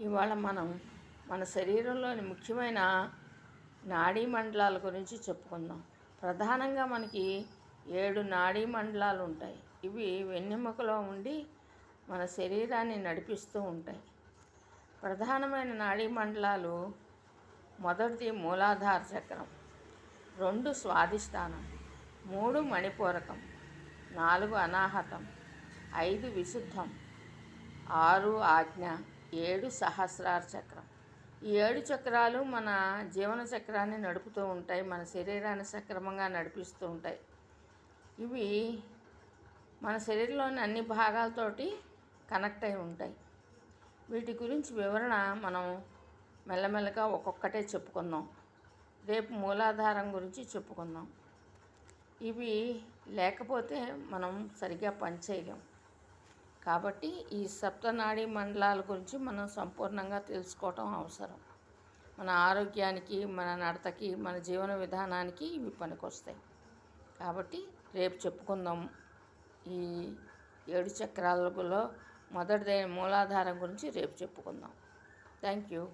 ఇవాళ మనం మన శరీరంలోని ముఖ్యమైన నాడీ మండలాల గురించి చెప్పుకుందాం. ప్రధానంగా మనకి ఏడు నాడీ మండలాలు ఉంటాయి. ఇవి వెన్నెముకలో ఉండి మన శరీరాన్ని నడిపిస్తూ ఉంటాయి. ప్రధానమైన నాడీ మండలాలు మొదటిది మూలాధార చక్రం రెండు స్వాధిష్టానం మూడు మణిపూరకం నాలుగు అనాహతం ఐదు విశుద్ధం ఆరు ఆజ్ఞ ఏడు సహస్రార చక్రం. ఈ ఏడు చక్రాలు మన జీవన చక్రాన్ని నడుపుతూ ఉంటాయి మన శరీరాన్ని సక్రమంగా నడిపిస్తూ ఉంటాయి. ఇవి మన శరీరంలోని అన్ని భాగాలతోటి కనెక్ట్ అయి ఉంటాయి. వీటి గురించి వివరణ మనం మెల్లమెల్లగా ఒక్కొక్కటే చెప్పుకుందాం. రేపు మూలాధారం గురించి చెప్పుకుందాం. ఇవి లేకపోతే మనం సరిగ్గా పనిచేయలేం కాబట్టి ఈ సప్తనాడీ మండలాల గురించి మనం సంపూర్ణంగా తెలుసుకోవటం అవసరం. మన ఆరోగ్యానికి మన నడతకి మన జీవన విధానానికి ఇవి పనికొస్తాయి. కాబట్టి రేపు చెప్పుకుందాం ఈ ఏడు చక్రాలలో మొదటిదైన మూలాధారం గురించి రేపు చెప్పుకుందాం. Thank you.